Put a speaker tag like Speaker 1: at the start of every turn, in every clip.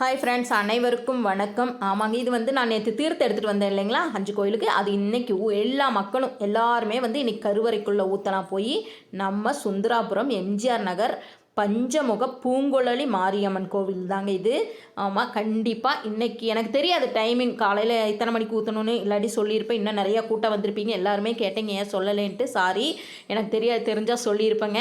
Speaker 1: Hi friends அனைவருக்கும் வணக்கம். ஆமாங்க இது வந்து நான் நேற்று தீர்த்து எடுத்துகிட்டு வந்தேன் இல்லைங்களா? அஞ்சு கோயிலுக்கு. அது இன்றைக்கி எல்லா மக்களும் எல்லாருமே வந்து இன்றைக்கி கருவறைக்குள்ளே ஊற்றலாம் போய் நம்ம சுந்தராபுரம் எம்ஜிஆர் நகர் பஞ்சமுக பூங்குழலி மாரியம்மன் கோவில் தாங்க இது. ஆமாம் கண்டிப்பாக இன்னைக்கு எனக்கு தெரியாது டைமிங் காலையில் இத்தனை மணிக்கு ஊற்றணும்னு இல்லாட்டி சொல்லியிருப்பேன். இன்னும் நிறையா கூட்டம் வந்திருப்பீங்க எல்லாருமே கேட்டீங்க. ஏன் சொல்லலைன்ட்டு? சாரி எனக்கு தெரியாது தெரிஞ்சால் சொல்லியிருப்பேங்க.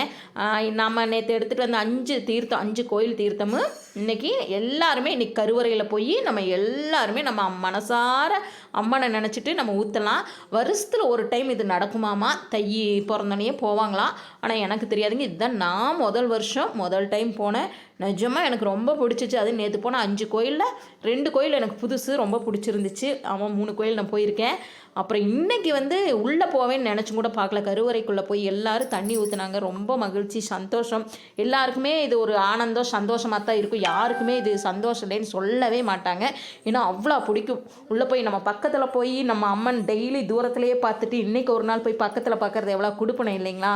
Speaker 1: நம்ம நேற்று எடுத்துகிட்டு வந்த அஞ்சு தீர்த்தம் அஞ்சு கோயில் தீர்த்தமும் இன்னைக்கு எல்லாருமே இன்னைக்கு கருவறையில் போய் நம்ம எல்லாருமே நம்ம மனசார அம்மனை நினச்சிட்டு நம்ம ஊற்றலாம் வருஷத்தில் ஒரு டைம் இது நடக்குமாமா? தை பிறந்தோடனே போவாங்களாம் ஆனால் எனக்கு தெரியாதுங்க. இதுதான் நான் முதல் வருஷம் முதல் டைம் போனேன். நிஜமாக எனக்கு ரொம்ப பிடிச்சிச்சு. அது நேற்று போன அஞ்சு கோயிலில் ரெண்டு கோயில் எனக்கு புதுசு ரொம்ப பிடிச்சிருந்துச்சு. ஆமாம் மூணு கோயில் நான் போயிருக்கேன். அப்புறம் இன்னைக்கு வந்து உள்ளே போவேன்னு நினச்சும் கூட பார்க்கல. கருவறைக்குள்ளே போய் எல்லாரும் தண்ணி ஊற்றுனாங்க ரொம்ப மகிழ்ச்சி சந்தோஷம். எல்லாருக்குமே இது ஒரு ஆனந்தம் சந்தோஷமாக தான் இருக்கும். யாருக்குமே இது சந்தோஷம் இல்லைன்னு சொல்லவே மாட்டாங்க. ஏன்னா அவ்வளோ பிடிக்கும். உள்ளே போய் நம்ம பக்கத்தில் போய் நம்ம அம்மன் டெய்லி தூரத்துலேயே பார்த்துட்டு இன்றைக்கி ஒரு நாள் போய் பக்கத்தில் பார்க்குறது எவ்வளோ கொடுப்பணும் இல்லைங்களா?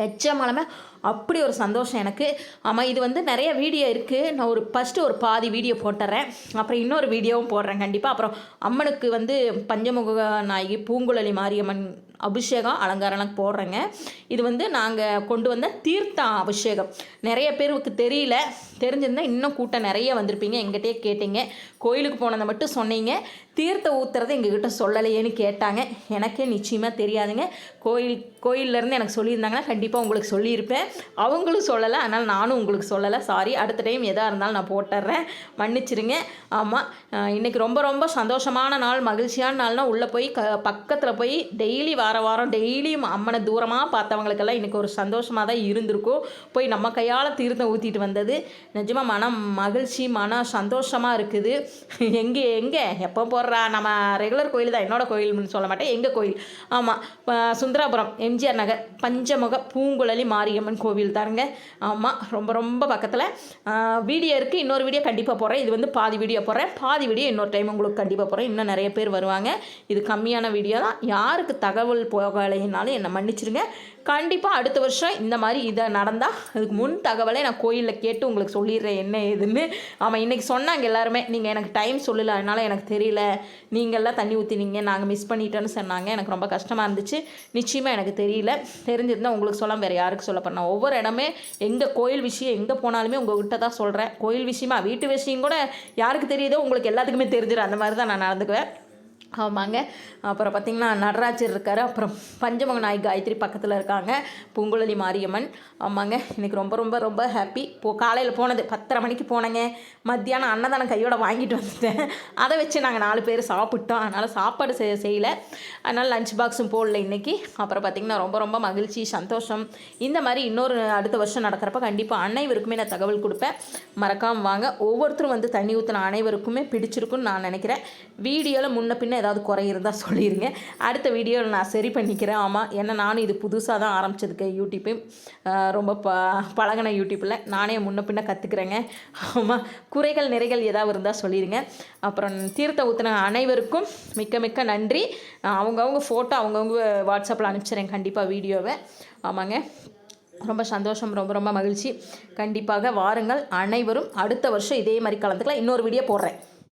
Speaker 1: நிச்சயமாலுமே அப்படி ஒரு சந்தோஷம் எனக்கு. ஆமாம் இது வந்து நிறைய வீடியோ இருக்குது நான் ஒரு ஃபஸ்ட்டு ஒரு பாதி வீடியோ போட்டுறேன். அப்புறம் இன்னொரு வீடியோவும் போடுறேன் கண்டிப்பாக அப்புறம் அம்மனுக்கு வந்து பஞ்சமுக நாயகி பூங்குழலி மாரியம்மன் அபிஷேகம் அலங்காரம்லாம் போடுறேங்க. இது வந்து நாங்கள் கொண்டு வந்த தீர்த்தம் அபிஷேகம். நிறைய பேருக்கு தெரியல. தெரிஞ்சிருந்தால் இன்னும் கூட்டம் நிறைய வந்திருப்பீங்க. எங்கிட்டே கேட்டீங்க. கோயிலுக்கு போனதை மட்டும் சொன்னீங்க. தீர்த்த ஊத்துறதை எங்ககிட்ட சொல்லலையேன்னு கேட்டாங்க. எனக்கே நிச்சயமாக தெரியாதுங்க. கோயில் கோயில்லேருந்து எனக்கு சொல்லியிருந்தாங்கன்னா கண்டிப்பாக உங்களுக்கு சொல்லியிருப்பேன். அவங்களும் சொல்லலை. அதனால் நானும் உங்களுக்கு சொல்லலை. சாரி அடுத்த டைம் எதாக இருந்தாலும் நான் போட்டுடுறேன். மன்னிச்சிருங்க. ஆமாம் இன்றைக்கி ரொம்ப ரொம்ப சந்தோஷமான நாள் மகிழ்ச்சியான நாள்னால் உள்ளே போய் க பக்கத்தில் போய் டெய்லி வார வாரம் டெய்லியும் அம்மனை தூரமாக பார்த்தவங்களுக்கெல்லாம் இன்றைக்கி ஒரு சந்தோஷமாக தான் இருந்திருக்கும். போய் நம்ம கையால் தீர்த்தம் ஊற்றிட்டு வந்தது. நிஜமாக மனம் மகிழ்ச்சி மனம் சந்தோஷமாக இருக்குது. எங்கே எங்கே? எப்போ போடுறா நம்ம ரெகுலர் கோயில் தான். என்னோடய கோயில்னு சொல்ல மாட்டேன். எங்கள் கோயில்? ஆமாம் சுந்தராபுரம் எம்ஜிஆர் நகர் பஞ்சமுக பூங்குழலி மாரியம்மன் கோவில் தானுங்க. ஆமாம் ரொம்ப ரொம்ப பக்கத்தில். வீடியோ இருக்குது இன்னொரு வீடியோ கண்டிப்பாக போடுறேன் இது வந்து பாதி வீடியோ போடுறேன் பாதி வீடியோ இன்னொரு டைம் உங்களுக்கு கண்டிப்பாக போடுறேன் இன்னும் நிறைய பேர் வருவாங்க. இது கம்மியான வீடியோ தான். யாருக்கு தகவல் போகலைனாலும் என்னை மன்னிச்சிருங்க. கண்டிப்பாக அடுத்த வருஷம் இந்த மாதிரி இதை நடந்தால் அதுக்கு முன் தகவலை நான் கோயிலில் கேட்டு உங்களுக்கு சொல்லிடுறேன் என்ன ஏதுன்னு. ஆமாம் இன்றைக்கி சொன்னாங்க எல்லாருமே நீங்கள் எனக்கு டைம் சொல்லலை அதனால் எனக்கு தெரியல. நீங்கள்லாம் தண்ணி ஊற்றினீங்க நாங்கள் மிஸ் பண்ணிட்டோன்னு சொன்னாங்க. எனக்கு ரொம்ப கஷ்டமாக இருந்துச்சு. நிச்சயமாக எனக்கு தெரியல. தெரிஞ்சிருந்தால் உங்களுக்கு சொல்ல வேறு யாருக்கு சொல்ல பண்ண ஒவ்வொரு இடமே எங்கள் கோயில் விஷயம் எங்கே போனாலுமே உங்கள்கிட்ட தான் சொல்கிறேன் கோயில் விஷயமா வீட்டு விஷயம் கூட யாருக்கு தெரியுதோ உங்களுக்கு எல்லாத்துக்குமே தெரிஞ்சிடும் அந்த மாதிரி தான் நான் நடந்துக்குவேன். ஆமாங்க. அப்புறம் பார்த்திங்கன்னா நடராஜர் இருக்கார். அப்புறம் பஞ்சமுக நாய் காயத்ரி பக்கத்தில் இருக்காங்க. பூங்குழலி மாரியம்மன். ஆமாங்க. இன்றைக்கி ரொம்ப ரொம்ப ரொம்ப ஹாப்பி இப்போ காலையில் போனது பத்தரை மணிக்கு போனேங்க. மத்தியானம் அன்னதானம் கையோட வாங்கிட்டு வந்துட்டேன். அதை வச்சு நாங்கள் நாலு பேர் சாப்பிட்டோம். அதனால் சாப்பாடு செய் செய்யலை. அதனால் லஞ்ச் பாக்ஸும் போடல இன்றைக்கி அப்புறம் பார்த்திங்கன்னா ரொம்ப ரொம்ப மகிழ்ச்சி சந்தோஷம். இந்த மாதிரி இன்னொரு அடுத்த வருஷம் நடக்கிறப்ப கண்டிப்பாக அனைவருக்குமே நான் தகவல் கொடுப்பேன். மறக்காமல் வாங்க. ஒவ்வொருத்தரும் வந்து தண்ணி ஊற்றின அனைவருக்குமே பிடிச்சிருக்குன்னு நான் நினைக்கிறேன். வீடியோவில் முன்ன பின்ன ஏதாவது குறை இருந்தால் சொல்லிடுங்க அடுத்த வீடியோவில் நான் சரி பண்ணிக்கிறேன். ஆமாம் ஏன்னா நானும் இது புதுசாக தான் ஆரம்பிச்சதுக்கு யூடியூப்பு ரொம்ப ப பழகின யூடியூப்பில் நானே முன்ன பின்ன கற்றுக்குறேங்க ஆமாம் குறைகள் நிறைகள் ஏதாவது இருந்தால் சொல்லிடுங்க அப்புறம் தீர்த்த ஊற்றின அனைவருக்கும் மிக்க மிக்க நன்றி. அவங்கவுங்க ஃபோட்டோ அவங்கவுங்க வாட்ஸ்அப்பில் அனுப்பிச்சிடுறேன் கண்டிப்பாக வீடியோவை. ஆமாங்க ரொம்ப சந்தோஷம் ரொம்ப ரொம்ப மகிழ்ச்சி. கண்டிப்பாக வாருங்கள் அனைவரும். அடுத்த வருஷம் இதே மாதிரி கலந்துக்கலாம். இன்னொரு வீடியோ போடுறேன்.